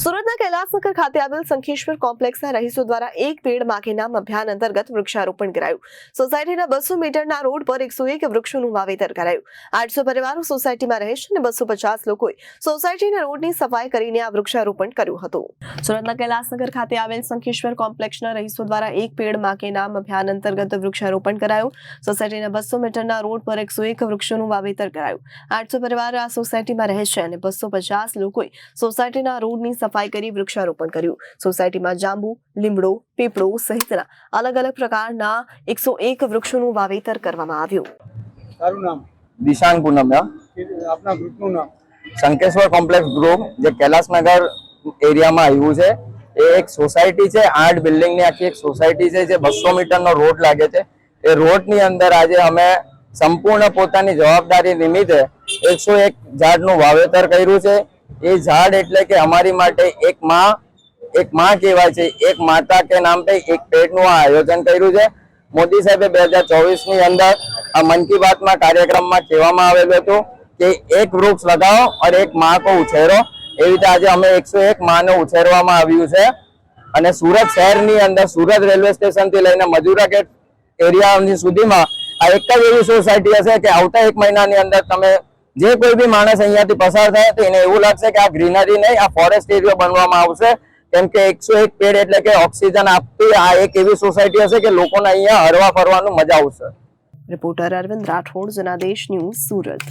સુરતના કૈલાસનગર ખાતે આવેલ સંખેશ્વર કોમ્પ્લેક્સના રહીશો દ્વારા એક પેડ માગે નામ અભિયાન અંતર્ગત વૃક્ષારોપણ કરાયું. સોસાયટીના બસો મીટરના રોડ પર એકસો એક વૃક્ષોનું વાવેતર કરાયું. આઠસો પરિવારો સોસાયટીમાં રહે છે અને બસો પચાસ લોકોએ સોસાયટીના રોડની સફાઈ કરીને આ વૃક્ષારોપણ કર્યું હતું. સુરતના કૈલાસનગર ખાતે આવેલ સંખેશ્વર કોમ્પ્લેક્સના રહીશો દ્વારા એક પેડ માગે નામ અભિયાન અંતર્ગત વૃક્ષારોપણ કરાયું. સોસાયટીના બસો મીટરના રોડ પર એકસો એક વૃક્ષોનું વાવેતર કરાયું. આઠસો પરિવાર આ સોસાયટીમાં રહે છે અને બસો પચાસ લોકોએ સોસાયટીના રોડની સફાઈ કરી વૃક્ષારોપણ કર્યું. સોસાયટીમાં જાંબુ લીમડો પીપળો સહિતના અલગ અલગ પ્રકારના એકસો એક વૃક્ષોનું વાવેતર કરવામાં આવ્યું. સારું નામ? દિશાન પૂનમિયા આપના ગ્રુપનું નામ? શંકેશ્વર કોમ્પ્લેક્સ ગ્રુપ જે કૈલાસનગર એરિયામાં આવ્યું છે એ એક સોસાયટી છે આઠ બિલ્ડિંગની આખી એક સોસાયટી છે જે બસો મીટરનો રોડ લાગે છે. એ રોડની અંદર આજે અમે સંપૂર્ણ પોતાની જવાબદારી નિમિત્તે એકસો એક ઝાડનું વાવેતર કર્યું છે. એ ઝાડ એટલે કે અમારી માટે એક માં એક માં કહેવાય છે. એક માતા કે નામ પે એક પેડનું આ આયોજન કર્યું છે. મોદી સાહેબે બે હજાર ચોવીસની અંદર આ મન કી બાતમાં કાર્યક્રમમાં કહેવામાં આવેલું હતું કે એક વૃક્ષ લગાવો અને એક માં કો ઉછેરો. એવી રીતે આજે અમે એકસો એક માને ઉછેરવામાં આવ્યું છે. અને સુરત શહેરની અંદર, સુરત રેલવે સ્ટેશનથી લઈને મજુરા ગેટ એરિયા સુધીમાં આ એક જ એવી સોસાયટી હશે કે આવતા એક મહિનાની અંદર તમે જે કોઈ બી માણસ અહીંયાથી પસાર થાય તો એને એવું લાગશે કે આ ગ્રીનરી નહીં, આ ફોરેસ્ટ એરિયો બનવામાં આવશે. કેમ કે એકસો એક પેડ એટલે કે ઓક્સિજન આપતી આ એક એવી સોસાયટી હશે કે લોકોને અહીંયા હરવા ફરવાનું મજા આવશે. Reporter Arvind Rathod, Janadesh news Surat.